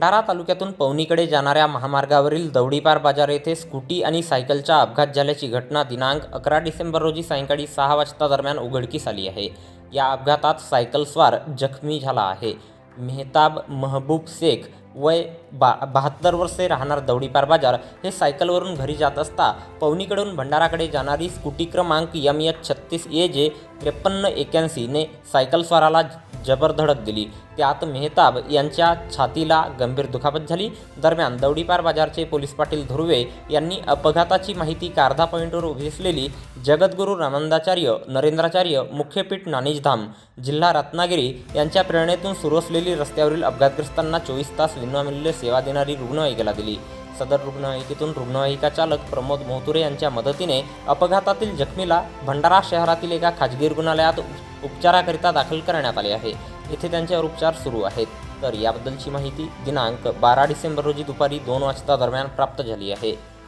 भंडारा तालुक्यातून पवनीकडे जाणाऱ्या महामार्गावरील दौडीपार बाजार येथे स्कूटी आणि सायकलचा अपघात झाल्याची घटना दिनांक अकरा डिसेंबर रोजी सायंकाळी सहा वाजता दरम्यान उघडकीस आली आहे. या अपघातात सायकलस्वार जखमी झाला आहे. मेहताब महबूब शेख वय बा बहात्तर वर्षे राहणार दौडीपार बाजार हे सायकलवरून घरी जात असता पवनीकडून भंडाराकडे जाणारी स्कूटी क्रमांक यम एच छत्तीस ए जे त्रेपन्न एक्याऐंशीने सायकलस्वाराला जबर धडक दिली. त्यात मेहताब यांच्या छातीला गंभीर दुखापत झाली. दरम्यान दौडीपार बाजारचे पोलीस पाटील धुर्वे यांनी अपघाताची माहिती कारधा पॉईंटवर उभी असलेली जगद्गुरू रामानंदाचार्य नरेंद्राचार्य मुख्यपीठ नाणेजधाम जिल्हा रत्नागिरी यांच्या प्रेरणेतून सुरू असलेली रस्त्यावरील अपघातग्रस्तांना चोवीस तास विनामूल्य सेवा देणारी रुग्णवाहिकेला दिली. सदर रुग्णवाहिकेतून रुग्णवाहिका चालक प्रमोद मोहतुरे यांच्या मदतीने अपघातातील जखमीला भंडारा शहरातील एका खाजगी रुग्णालयात उपचाराकरिता दाखल करण्यात आले आहे. येथे त्यांच्यावर उपचार सुरू आहेत. तर याबद्दलची माहिती दिनांक बारा डिसेंबर रोजी दुपारी दोन वाजता दरम्यान प्राप्त झाली आहे.